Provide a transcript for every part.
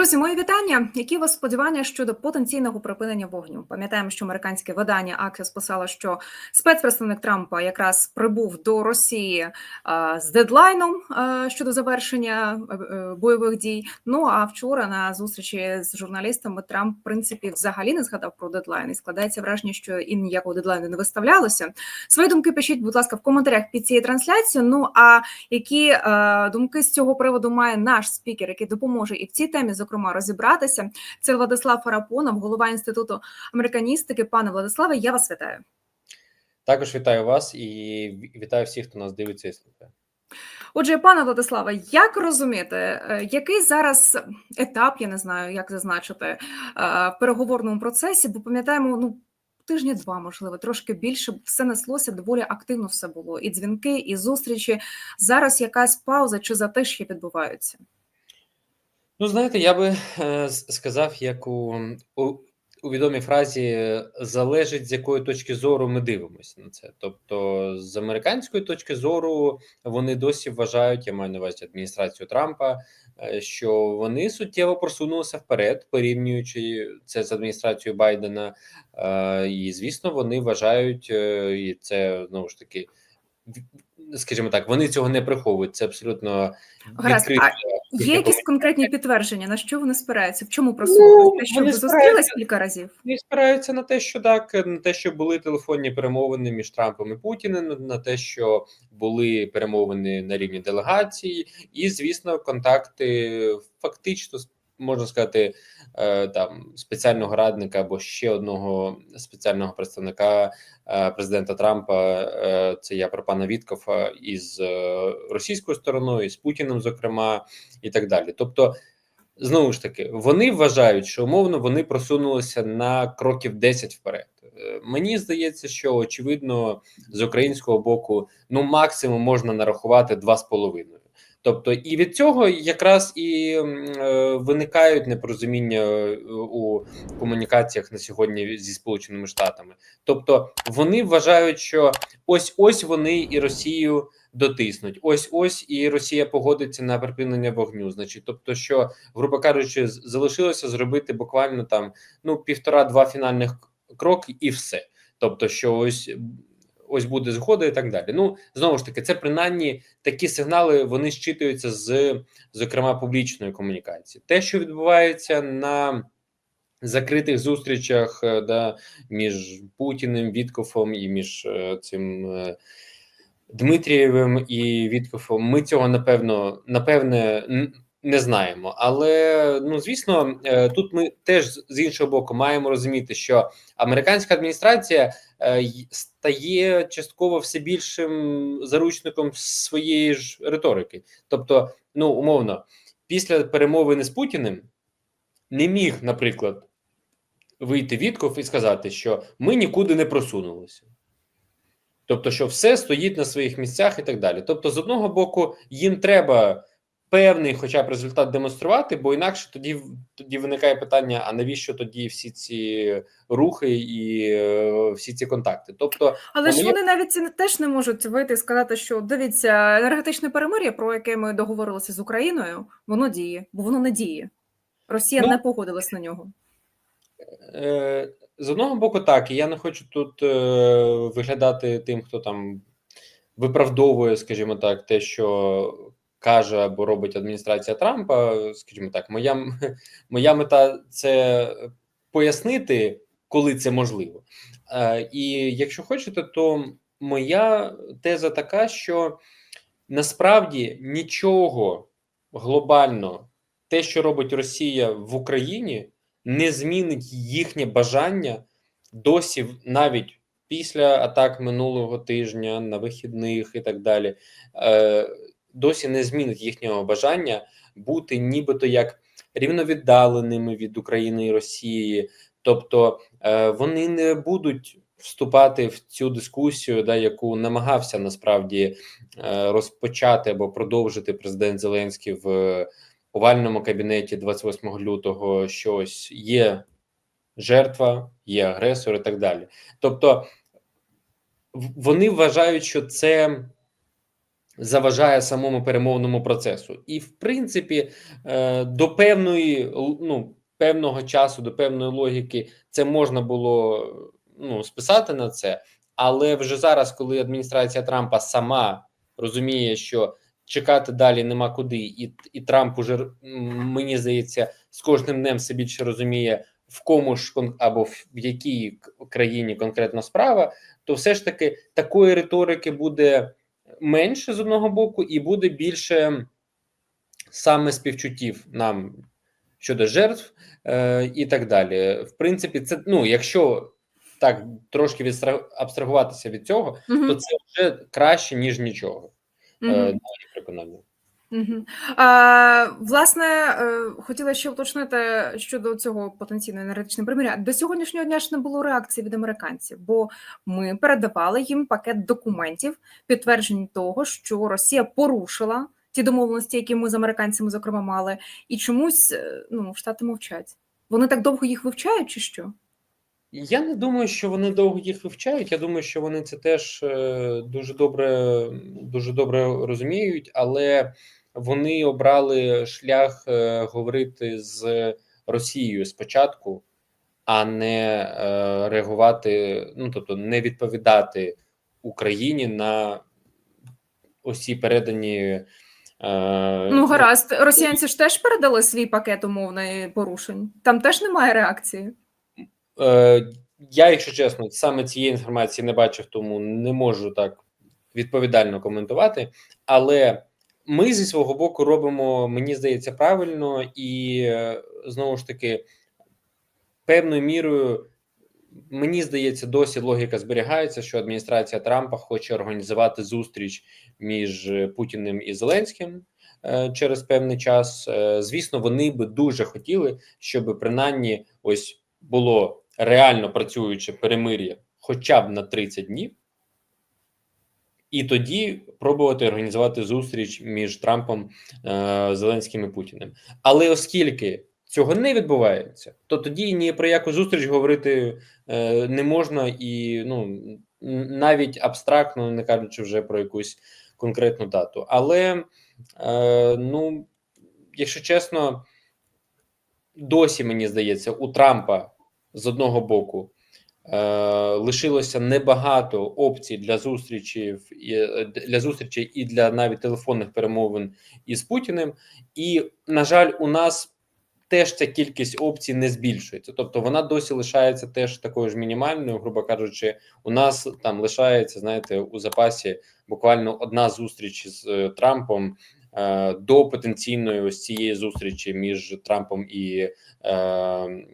Друзі, мої вітання. Які у вас сподівання щодо потенційного припинення вогню? Пам'ятаємо, що американське видання Axios писало, що спецпредставник Трампа якраз прибув до Росії а, з дедлайном а, щодо завершення е, е, бойових дій. Ну а вчора на зустрічі з журналістами Трамп, в принципі, взагалі не згадав про дедлайн. І складається враження, що і ніякого дедлайну не виставлялося. Свої думки пишіть, будь ласка, в коментарях під цією трансляцією. Ну а які е, думки з цього приводу має наш спікер, який допоможе і в цій темі, зокрема, розібратися? Це Владислав Фарапонов, голова інституту американістики. Пане Владиславе, я вас вітаю. Також вітаю вас і вітаю всіх, хто нас дивиться і слухає. Отже, пане Владиславе, як розуміти, е, який зараз етап, я не знаю, як зазначити е, в переговорному процесі? Бо пам'ятаємо, ну тижні два, можливо, трошки більше все неслося доволі активно. Все було і дзвінки, і зустрічі. Зараз якась пауза чи затиш'я відбуваються? Ну, знаєте, я би е, сказав, як у, у у відомій фразі залежить з якої точки зору ми дивимося на це. Тобто, з американської точки зору вони досі вважають, я маю на увазі адміністрацію Трампа, е, що вони суттєво просунулися вперед, порівнюючи це з адміністрацією Байдена. Е, і звісно, вони вважають, і це знову ж таки скажімо так, вони цього не приховують. Це абсолютно Гаразд. А Є якісь конкретні підтвердження, на що вони спираються? В чому просунулися? Те, що ви зустрілись кілька разів? Вони спираються на те, що так, на те, що були телефонні перемовини між Трампом і Путіним, на те, що були перемовини на рівні делегації, і звісно, контакти фактично можна сказати, е, там спеціального радника або ще одного спеціального представника е, президента Трампа. Е, це я про пана Віткофа із російською стороною, з Путіним, зокрема, і так далі. Тобто. Знову ж таки, вони вважають, що умовно вони просунулися на кроків 10 вперед. Мені здається, що очевидно з українського боку ну максимум можна нарахувати 2,5. Тобто, і від цього якраз і е, виникають непорозуміння е, у комунікаціях на сьогодні зі Сполученими Штатами. Тобто вони вважають, що ось ось вони і Росію дотиснуть. Ось ось і Росія погодиться на припинення вогню. Значить, тобто, що грубо кажучи, залишилося зробити буквально там ну півтора-два фінальних кроки, і все. Тобто, що ось ось буде згода і так далі. Ну знову ж таки, це принаймні такі сигнали вони щитуються з зокрема публічної комунікації. Те, що відбувається на закритих зустрічах е, да, між Путіним, Віткофом і між е, цим. Е, Дмитрієвим і Віткофом ми цього напевно напевне не знаємо, але ну звісно, е, тут ми теж з іншого боку маємо розуміти, що американська адміністрація е, стає частково все більшим заручником своєї ж риторики. Тобто, ну умовно, після перемовини з Путіним не міг, наприклад, вийти Вітков і сказати, що ми нікуди не просунулися. Тобто, що все стоїть на своїх місцях і так далі. Тобто, з одного боку, їм треба певний, хоча б результат демонструвати, бо інакше тоді тоді виникає питання: а навіщо тоді всі ці рухи і е, всі ці контакти? Тобто, але ж вони навіть ці теж не можуть вийти і сказати, що дивіться, енергетичне перемир'я, про яке ми договорилися з Україною, воно діє, бо воно не діє. Росія ну, не погодилась на нього. Е, з одного боку, так і я не хочу тут е, виглядати тим, хто там виправдовує, скажімо так, те, що каже або робить адміністрація Трампа, скажімо так, моя моя мета це пояснити, коли це можливо. Е, І якщо хочете, то моя теза така, що насправді нічого глобально, те, що робить Росія в Україні, не змінить їхнє бажання досі навіть. Після атак минулого тижня на вихідних і так далі, е, досі не змінить їхнього бажання бути нібито як рівновіддаленими від України і Росії, тобто е, вони не будуть вступати в цю дискусію, да яку намагався насправді е, розпочати або продовжити президент Зеленський в овальному кабінеті 28 лютого. що ось є жертва, є агресор і так далі. Тобто вони вважають, що це заважає самому перемовному процесу. І, в принципі, е, до певної ну, певного часу, до певної логіки, це можна було ну, списати на це. Але вже зараз, коли адміністрація Трампа сама розуміє, що чекати далі нема куди, і, і Трамп уже мені здається, з кожним днем все більше розуміє, в кому ж або в якій країні конкретно справа, то все ж таки такої риторики буде менше з одного боку, і буде більше саме співчуттів нам щодо жертв е, і так далі. В принципі, це ну, якщо так трошки відстра- абстрагуватися від цього, то це вже краще ніж нічого. Е, Мгм. на переконання. Мгм. А, власне, е, хотіла ще уточнити щодо цього потенційного енергетичного примиря. До сьогоднішнього дня ж не було реакції від американців, бо ми передавали їм пакет документів, підтверджень того, що Росія порушила ті домовленості, які ми з американцями зокрема мали, і чомусь е, ну штати мовчать. Вони так довго їх вивчають, чи що? Я не думаю, що вони довго їх вивчають. Я думаю, що вони це теж е, дуже добре, дуже добре розуміють, але вони обрали шлях е, говорити з Росією спочатку, а не е, реагувати, ну тобто не відповідати Україні на усі передані. Е, Ну гаразд, росіянці ж теж передали свій пакет умовної порушень. Там теж немає реакції. Я, якщо чесно, саме цієї інформації не бачив, тому не можу так відповідально коментувати. Але ми зі свого боку робимо, мені здається, правильно, і е, знову ж таки, певною мірою, мені здається, досі логіка зберігається, що адміністрація Трампа хоче організувати зустріч між Путіним і Зеленським. е, Через певний час, Е, звісно, вони би дуже хотіли, щоб принаймні ось було реально працююче перемир'я хоча б на 30 днів, і тоді пробувати організувати зустріч між Трампом, е, Зеленським і Путіним. Але оскільки цього не відбувається, то тоді ні про яку зустріч говорити е, не можна, і ну навіть абстрактно, не кажучи вже про якусь конкретну дату. Але е, ну, якщо чесно, досі мені здається, у Трампа з одного боку лишилося небагато опцій для зустрічі е, для зустрічей і для навіть телефонних перемовин із Путіним. І на жаль, у нас теж ця кількість опцій не збільшується. Тобто вона досі лишається теж такою ж мінімальною, грубо кажучи, у нас там лишається, знаєте, у запасі буквально одна зустріч з е, Трампом. е, До потенційної ось цієї зустрічі між Трампом і, е,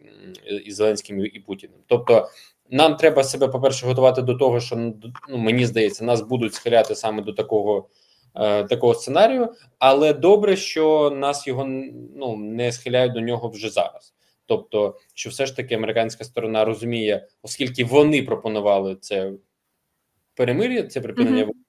і Зеленським і Путіним. Тобто, нам треба себе, по-перше, готувати до того, що ну, мені здається, нас будуть схиляти саме до такого е, такого сценарію, але добре, що нас його ну не схиляють до нього вже зараз. Тобто, що все ж таки американська сторона розуміє, оскільки вони пропонували це перемир'я, це припинення Мгм. вогню,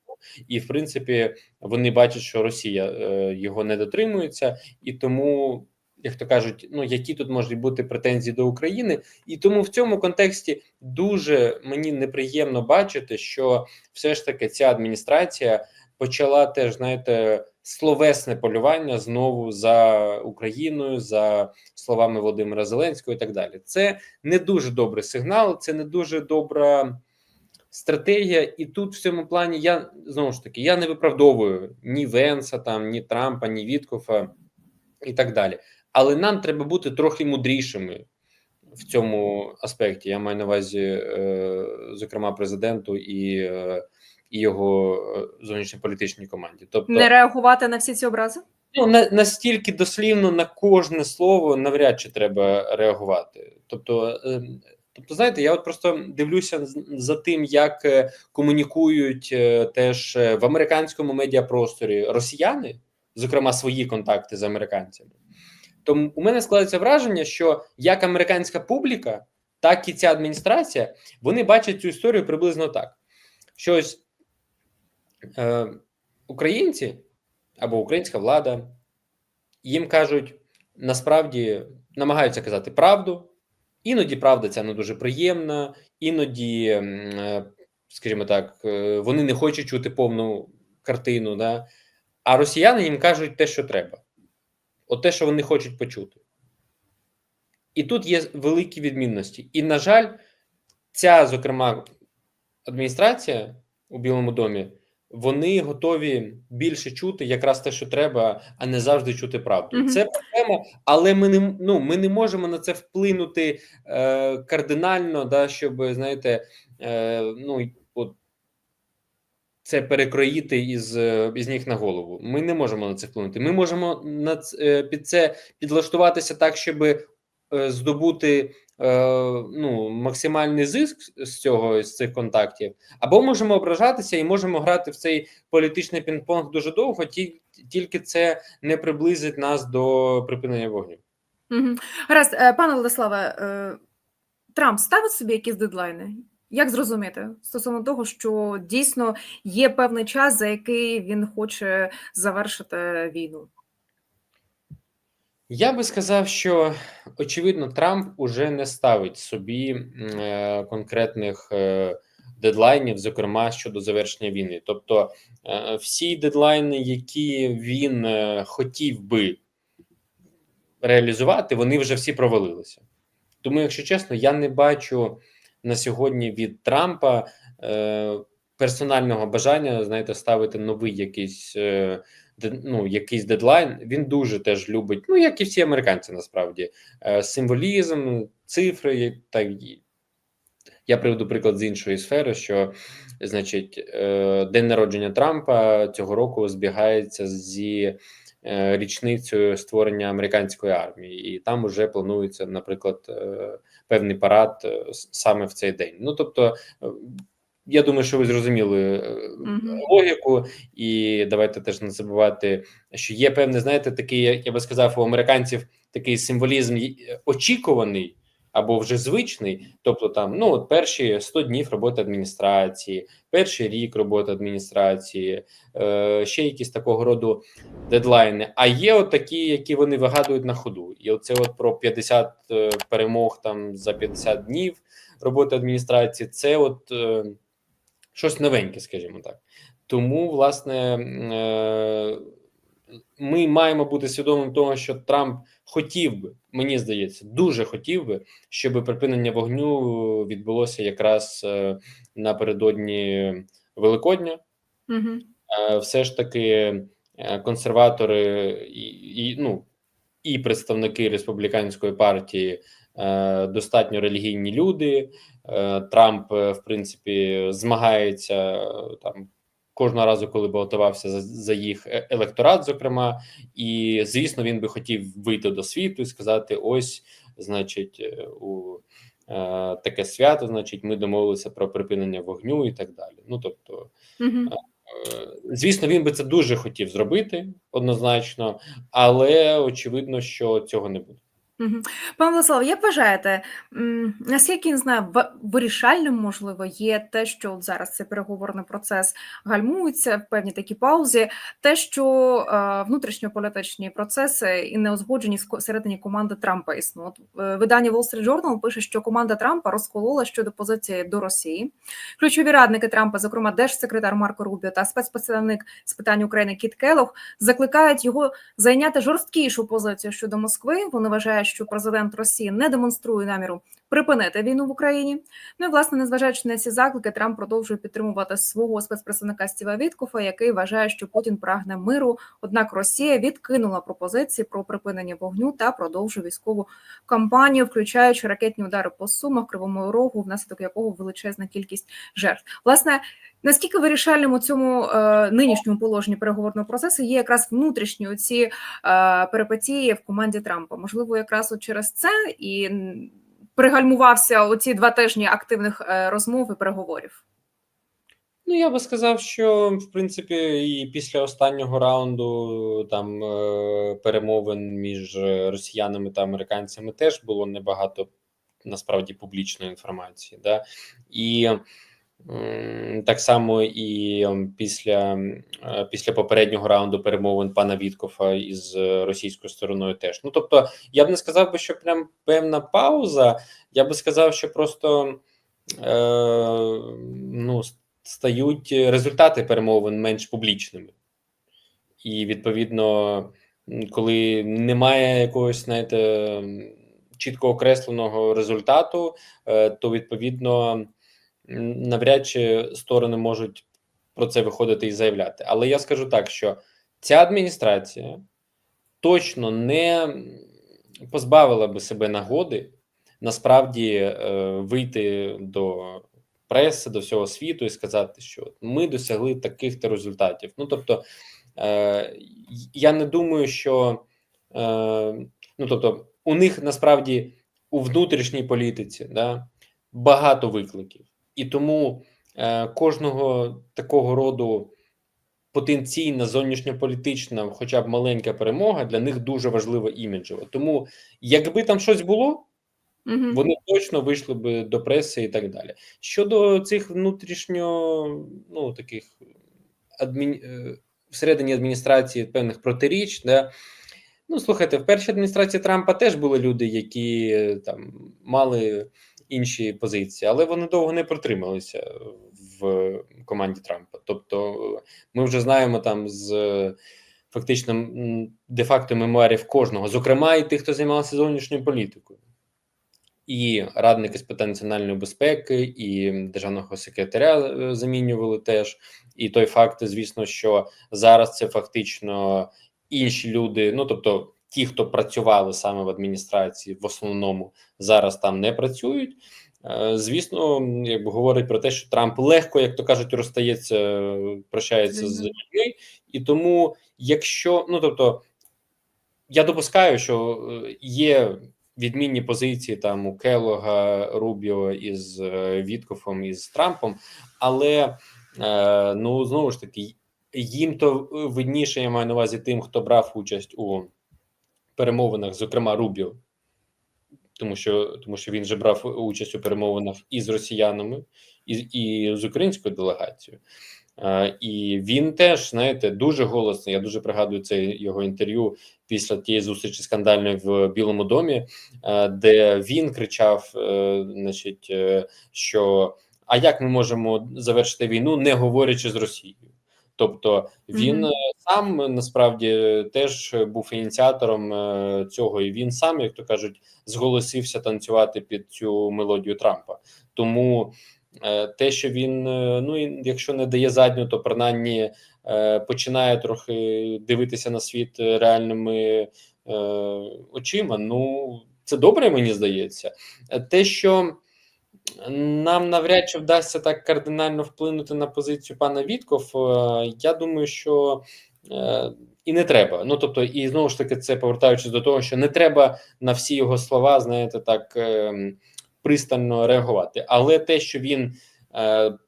і в принципі вони бачать, що Росія е, його не дотримується, і тому, як то кажуть, ну які тут можуть бути претензії до України, і тому в цьому контексті дуже мені неприємно бачити, що все ж таки ця адміністрація почала теж, знаєте, словесне полювання знову за Україною, за словами Володимира Зеленського і так далі. Це не дуже добрий сигнал, це не дуже добра стратегія. І тут в цьому плані я знову ж таки я не виправдовую ні Венса, там, ні Трампа, ні Віткофа і так далі. Але нам треба бути трохи мудрішими в цьому аспекті. Я маю на увазі, е, зокрема, президенту і. Е, і його е, зовнішньополітичній команді, тобто Не реагувати на всі ці образи? ну на настільки дослівно на кожне слово навряд чи треба реагувати. Тобто, тобто, знаєте, я от просто дивлюся за тим, як комунікують теж в американському медіапросторі росіяни, зокрема свої контакти з американцями. Тому у мене складається враження, що як американська публіка, так і ця адміністрація вони бачать цю історію приблизно так: що ось е, українці або українська влада їм кажуть, насправді намагаються казати правду. Іноді правда ця не дуже приємна, іноді, е, скажімо так, е, вони не хочуть чути повну картину, да? а росіяни їм кажуть те, що треба, от те, що вони хочуть почути. І тут є великі відмінності. І, на жаль, ця, зокрема, адміністрація у Білому домі, вони готові більше чути якраз те, що треба, а не завжди чути правду. Мгм. Це проблема, але ми не ну, ми не можемо на це вплинути е, кардинально, да, щоб знаєте, е, ну от це перекроїти із, е, із ніг на голову. Ми не можемо на це вплинути. Ми можемо на ц- е, під це підлаштуватися так, щоб е, здобути е, ну, максимальний зиск з цього з цих контактів, або можемо ображатися і можемо грати в цей політичний пінг-понг дуже довго, тільки це не приблизить нас до припинення вогню. Гаразд, пане Владиславе, Трамп ставить собі якісь дедлайни? Як зрозуміти стосовно того, що дійсно є певний час, за який він хоче завершити війну? Я би сказав, що очевидно, Трамп уже не ставить собі е, конкретних е, дедлайнів, зокрема щодо завершення війни. Тобто, е, всі дедлайни, які він е, хотів би реалізувати, вони вже всі провалилися. Тому, якщо чесно, я не бачу на сьогодні від Трампа е, персонального бажання, знаєте, ставити новий якийсь. Е, ну, якийсь дедлайн. Він дуже теж любить, ну як і всі американці, насправді, е, символізм, цифри. і Так я приведу приклад з іншої сфери, що значить, е, день народження Трампа цього року збігається зі е, річницею створення американської армії, і там вже планується, наприклад, е, певний парад е, саме в цей день. Ну тобто, е, я думаю, що ви зрозуміли Мгм. логіку, і давайте теж не забувати, що є певний, знаєте, такий, я би сказав, у американців такий символізм очікуваний або вже звичний. Тобто, там ну от перші 100 днів роботи адміністрації, перший рік роботи адміністрації, е, ще якісь такого роду дедлайни. А є от такі, які вони вигадують на ходу. І оце от про 50 е, перемог там за 50 днів роботи адміністрації. Це от. Е, щось новеньке, скажімо так. Тому, власне, е, ми маємо бути свідомим того, що Трамп хотів би, мені здається, дуже хотів би, щоб припинення вогню відбулося якраз е, напередодні Великодня. Угу. Все ж таки, е, консерватори і, і ну і представники республіканської партії достатньо релігійні люди. Трамп, в принципі, змагається там кожного разу, коли балотувався за, за їх е- електорат, зокрема, і звісно, він би хотів вийти до світу і сказати: ось, значить, е, у е, таке свято, значить, ми домовилися про припинення вогню і так далі. Ну тобто. Угу. Е, Звісно, він би це дуже хотів зробити однозначно, але очевидно, що цього не буде. Угу. Пане Владиславе, як вважаєте, наскільки не знаю, в- вирішальним можливо є те, що от зараз цей переговорний процес гальмується в певній такій паузі, те, що е, внутрішньополітичні процеси і неузгоджені всередині команди Трампа існують. Е, Видання Wall Street Journal пише, що команда Трампа розколола щодо позиції до Росії. Ключові радники Трампа, зокрема держсекретар Марко Рубіо та спецпредставник з питань України Кіт Келох, закликають його зайняти жорсткішу позицію щодо Москви. Вони вважають, що президент Росії не демонструє наміру припинити війну в Україні. Ну і власне, незважаючи на ці заклики, Трамп продовжує підтримувати свого спецпредставника Стіва Віткофа, який вважає, що Путін прагне миру. Однак Росія відкинула пропозиції про припинення вогню та продовжує військову кампанію, включаючи ракетні удари по сумах, кривому рогу, внаслідок якого величезна кількість жертв. Власне, наскільки вирішальним у цьому е, нинішньому положенні переговорного процесу є якраз внутрішні оці е, перипетії в команді Трампа? Можливо, якраз от через це і пригальмувався оці два тижні активних е, розмов і переговорів. Ну, я би сказав, що в принципі і після останнього раунду там е, перемовин між росіянами та американцями теж було небагато насправді публічної інформації. Да? І так само і після, е, після попереднього раунду перемовин пана Віткофа із е, російською стороною теж. Ну тобто, я б не сказав би, що прям певна пауза. Я би сказав, що просто е, ну, стають результати перемовин менш публічними. І відповідно, коли немає якогось, знаєте, чітко окресленого результату, е, то відповідно навряд чи сторони можуть про це виходити і заявляти. Але я скажу так, що ця адміністрація точно не позбавила би себе нагоди насправді е, вийти до преси, до всього світу і сказати, що ми досягли таких то результатів. Ну тобто, е, я не думаю, що е, ну тобто, у них насправді у внутрішній політиці да, багато викликів, і тому е, кожного такого роду потенційна зовнішньополітична, хоча б маленька перемога для них дуже важлива іміджево. Тому, якби там щось було, Мгм. вони точно вийшли би до преси і так далі. Щодо цих внутрішньо, ну таких адмін... е, всередині адміністрації певних протиріч, да. Ну, слухайте, в першій адміністрації Трампа теж були люди, які е, там мали інші позиції, але вони довго не протрималися в команді Трампа. Тобто, ми вже знаємо там з фактично де-факто мемуарів кожного, зокрема, і тих, хто займався зовнішньою політикою. І радники з питань національної безпеки, і державного секретаря е, замінювали теж. І той факт, звісно, що зараз це фактично інші люди. Ну тобто, ті, хто працювали саме в адміністрації, в основному зараз там не працюють. Е, Звісно, якби говорить про те, що Трамп легко, як то кажуть, розстається, е, прощається з людьми, і тому, якщо ну тобто, я допускаю, що е, є відмінні позиції там у Келога, Рубіо із Віткофом із Трампом, але ну знову ж таки, їм то видніше, я маю на увазі тим, хто брав участь у перемовинах, зокрема Рубіо, тому що тому що він же брав участь у перемовинах і з росіянами, і, і з українською делегацією. Е, і він теж, знаєте, дуже голосний. Я дуже пригадую це його інтерв'ю після тієї зустрічі скандальної в Білому домі, е, де він кричав: е, значить, е, що а як ми можемо завершити війну, не говорячи з Росією? Тобто він Мгм. е, сам насправді теж був ініціатором е, цього, і він сам, як то кажуть, зголосився танцювати під цю мелодію Трампа. Тому е, те, що він, ну якщо не дає задню, то принаймні починає трохи дивитися на світ реальними очима. Ну це добре, мені здається. Те, що нам навряд чи вдасться так кардинально вплинути на позицію пана Вітков. е, Я думаю, що е, і не треба. Ну тобто, і знову ж таки, це повертаючись до того, що не треба на всі його слова, знаєте, так е, пристально реагувати. Але те, що він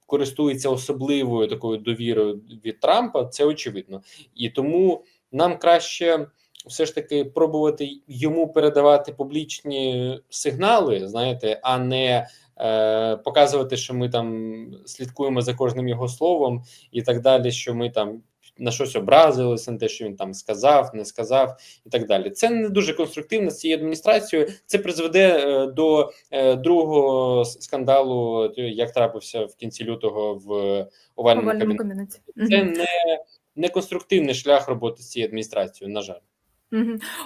користується особливою такою довірою від Трампа, це очевидно, і тому нам краще. Все ж таки пробувати йому передавати публічні сигнали, знаєте, а не е, показувати, що ми там слідкуємо за кожним його словом і так далі, що ми там на щось образилися, на те, що він там сказав, не сказав, і так далі. Це не дуже конструктивно з цією адміністрацією. Це призведе е, до е, другого скандалу, як трапився в кінці лютого в овальному кабінеті. Це не, не конструктивний шлях роботи з цією адміністрацією, на жаль.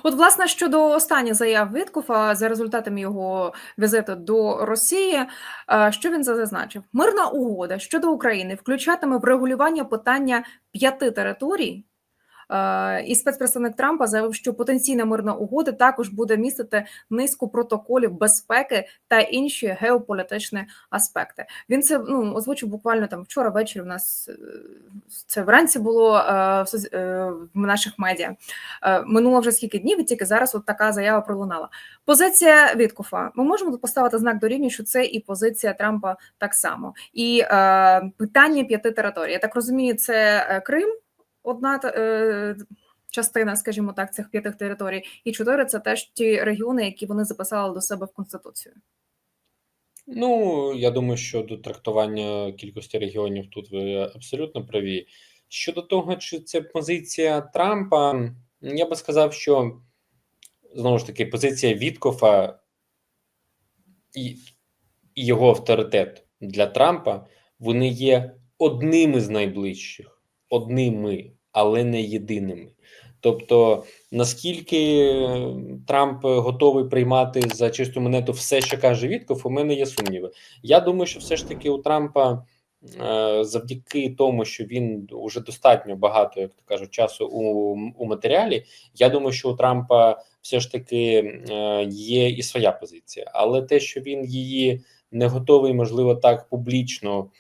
От, власне, щодо останніх заяв Віткофа за результатами його візиту до Росії, е, що він зазначив? Мирна угода щодо України включатиме врегулювання питання п'яти територій. Е, І спецпредставник Трампа заявив, що потенційна мирна угода також буде містити низку протоколів безпеки та інші геополітичні аспекти. Він це ну озвучив буквально там вчора ввечері. У нас е, це вранці було е, в наших медіа. Минуло вже скільки днів, і тільки зараз от така заява пролунала. Позиція Віткофа. Ми можемо поставити знак дорівнює, що це і позиція Трампа так само. І питання п'яти територій. Я так розумію, це Крим, одна е, частина, скажімо так, цих п'яти територій, і чотири це теж ті регіони, які вони записали до себе в конституцію. Ну, я думаю, що до трактування кількості регіонів тут ви абсолютно праві. Щодо того, чи це позиція Трампа, я би сказав, що знову ж таки позиція Віткофа і його авторитет для Трампа вони є одними з найближчих, одними, але не єдиними. Тобто, наскільки Трамп готовий приймати за чисту монету все, що каже Вітков, у мене є сумніви. Я думаю, що все ж таки у Трампа е, завдяки тому, що він уже достатньо багато, як то кажуть, часу у, у матеріалі. Я думаю, що у Трампа все ж таки е, є і своя позиція, але те, що він її не готовий, можливо, так публічно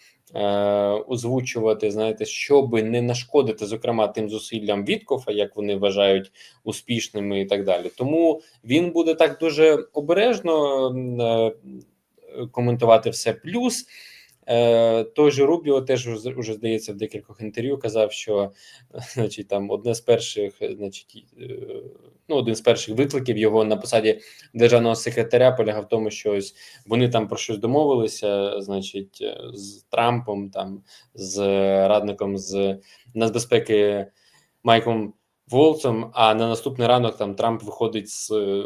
озвучувати, знаєте, щоби не нашкодити, зокрема, тим зусиллям Віткофа, як вони вважають успішними і так далі. Тому він буде так дуже обережно е, коментувати все. Плюс е, той же Рубіо теж уже, здається в декількох інтерв'ю казав, що значить там одне з перших, значить, е, ну один з перших викликів його на посаді державного секретаря полягав в тому, що ось вони там про щось домовилися, значить, е, з Трампом, там з радником з нацбезпеки Майком Волцем. А на наступний ранок там Трамп виходить з е,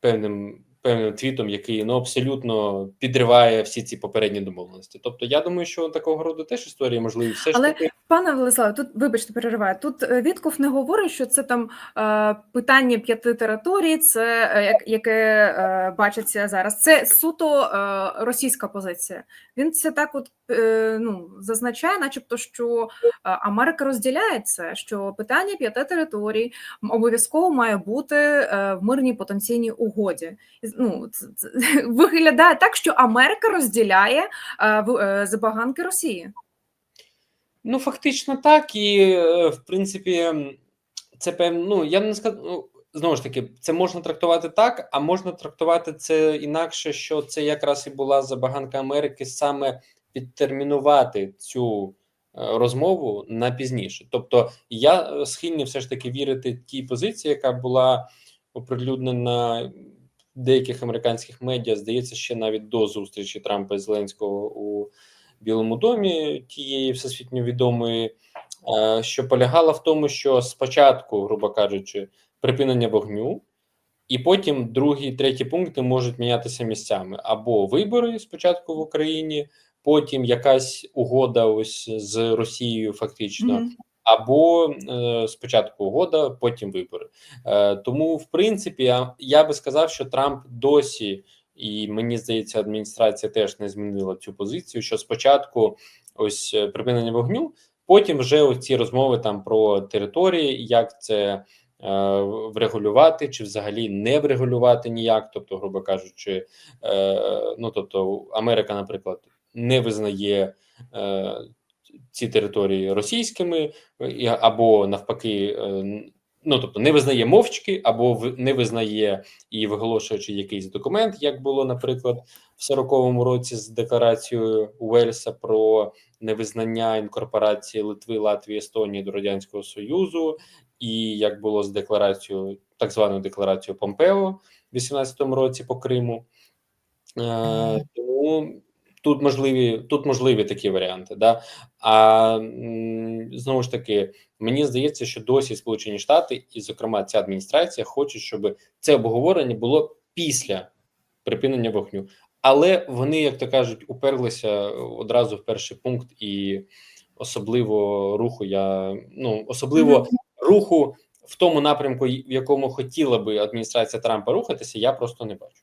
певним певним твітом, який ну абсолютно підриває всі ці попередні домовленості. Тобто, я думаю, що такого роду теж історії можливі. Все ж таки Пане Владиславе, тут вибачте, перериваю. Тут е, Вітков не говорить, що це там е, питання п'яти територій, це е, як- яке бачиться зараз. Це суто російська позиція. Він це так, от ну зазначає, начебто, що Америка розділяє це, що питання п'яти територій обов'язково має бути в мирній потенційній угоді. Ну це, це виглядає так, що Америка розділяє в- забаганки Росії. Ну, фактично так, і е, в принципі, це певно. Ну я не сказав. Ну, знову ж таки, це можна трактувати так, а можна трактувати це інакше, що це якраз і була забаганка Америки саме підтермінувати цю е, розмову на пізніше. Тобто, я е, схильний все ж таки вірити тій позиції, яка була оприлюднена деяких американських медіа, здається, ще навіть до зустрічі Трампа і Зеленського у Білому домі тієї всесвітньо відомої, е, що полягала в тому, що спочатку, грубо кажучи, припинення вогню, і потім другі, треті пункти можуть мінятися місцями або вибори спочатку в Україні, потім якась угода ось з Росією, фактично. Мгм. Або е, спочатку угода, потім вибори. Е, тому, в принципі, я, я би сказав, що Трамп досі, і мені здається, адміністрація теж не змінила цю позицію. Що спочатку ось е, припинення вогню, потім вже ось ці розмови там про території, як це е, врегулювати, чи взагалі не врегулювати ніяк. Тобто, грубо кажучи, е, ну тобто, Америка, наприклад, не визнає. Ці території російськими, або навпаки, ну тобто не визнає мовчки, або не визнає і виголошуючи якийсь документ, як було, наприклад, в 40-му році з декларацією Уельса про невизнання інкорпорації Литви, Латвії, Естонії до радянського союзу, і як було з декларацією, так званою декларацією Помпео в 18-му році по Криму. Е, тому тут можливі тут можливі такі варіанти. Да? А знову ж таки, мені здається, що досі Сполучені Штати, і, зокрема, ця адміністрація, хочуть, щоб це обговорення було після припинення вогню. Але вони, як то кажуть, уперлися одразу в перший пункт, і особливо руху я ну особливо руху в тому напрямку, в якому хотіла би адміністрація Трампа рухатися, я просто не бачу.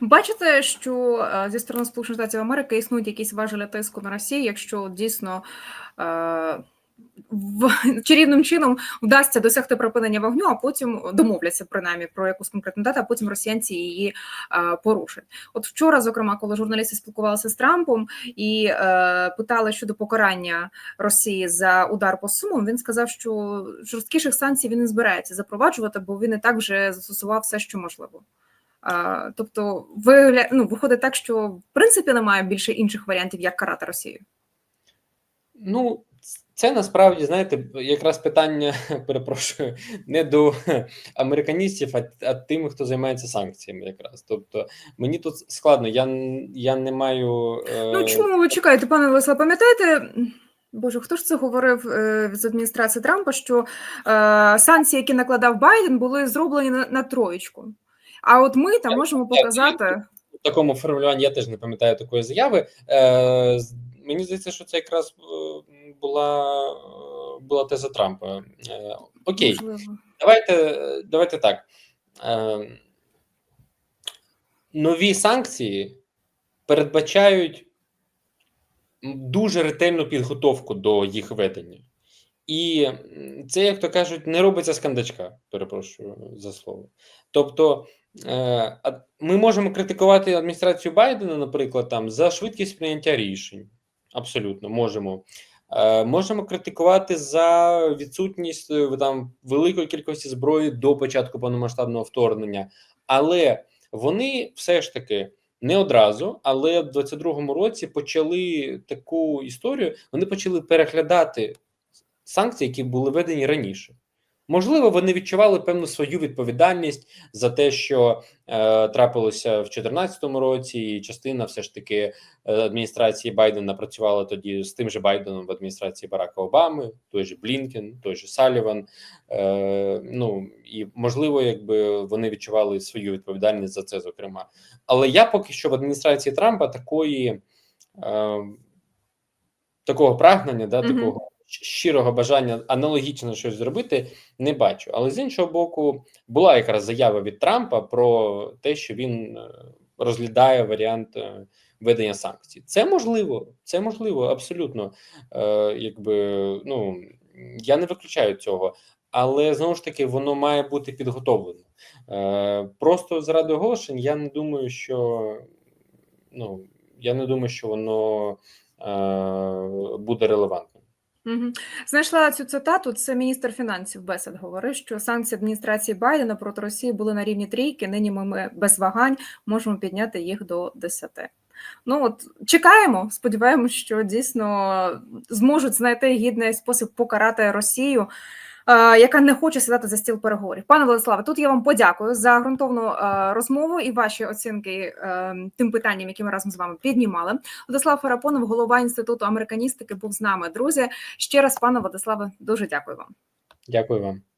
Бачите, що е, зі сторони Сполучених Штатів Америки існують якісь важелі тиску на Росію, якщо дійсно е, в, чарівним чином вдасться досягти припинення вогню, а потім домовляться принаймні про якусь конкретну дату, а потім росіянці її е, порушать. От вчора, зокрема, коли журналісти спілкувалися з Трампом і е, питали щодо покарання Росії за удар по сумам, він сказав, що жорсткіших санкцій він не збирається запроваджувати, бо він і так вже застосував все, що можливо. А, тобто, виявля... ну, виходить так, що в принципі немає більше інших варіантів, як карати Росію. Ну, це насправді, знаєте, якраз питання, перепрошую, не до американістів, а, а тим, хто займається санкціями, якраз. Тобто, мені тут складно, я, я не маю. Е... Ну чому ви чекаєте, пане Владислав, пам'ятаєте? Боже, хто ж це говорив е, з адміністрації Трампа, що е, санкції, які накладав Байден, були зроблені на, на троєчку. А от ми там можемо показати. в такому формулюванні я теж не пам'ятаю такої заяви. Е, мені здається, що це якраз е, була, е, була теза Трампа. Е, Окей, Можливо. давайте, давайте так. Е, Нові санкції передбачають дуже ретельну підготовку до їх ведення. І це, як то кажуть, не робиться з кандачка, перепрошую за слово. Тобто, ми можемо критикувати адміністрацію Байдена, наприклад, там за швидкість прийняття рішень. Абсолютно можемо. Е, Можемо критикувати за відсутність е, там великої кількості зброї до початку повномасштабного вторгнення, але вони все ж таки не одразу, але в 22-му році почали таку історію. Вони почали переглядати санкції, які були введені раніше. Можливо, вони відчували певну свою відповідальність за те, що е, трапилося в 2014 році, і частина все ж таки е, адміністрації Байдена працювала тоді з тим же Байденом в адміністрації Барака Обами, той же Блінкен, той же Саліван. Е, ну і можливо, якби вони відчували свою відповідальність за це, зокрема. Але я поки що в адміністрації Трампа такої е, такого прагнення, да, Мгм. такого щ- щирого бажання аналогічно щось зробити, не бачу. Але з іншого боку, була якраз заява від Трампа про те, що він е, розглядає варіант е, введення санкцій. Це можливо, це можливо, абсолютно. Е, якби ну я не виключаю цього. Але знову ж таки воно має бути підготовлено. Е, просто заради оголошень я не думаю, що ну я не думаю, що воно е, буде релевантним. Знайшла цю цитату. Це міністр фінансів Бесед говорив, що санкції адміністрації Байдена проти Росії були на рівні трійки. Нині ми без вагань можемо підняти їх до 10. Ну от чекаємо, сподіваємось, що дійсно зможуть знайти гідний спосіб покарати Росію. Е, Яка не хоче сідати за стіл переговорів, пане Владиславе. Тут я вам подякую за ґрунтовну е, розмову і ваші оцінки е, тим питанням, які ми разом з вами піднімали. Владислав Фарапонов, голова інституту американістики, був з нами. Друзі, ще раз, пане Владиславе, дуже дякую вам. Дякую вам.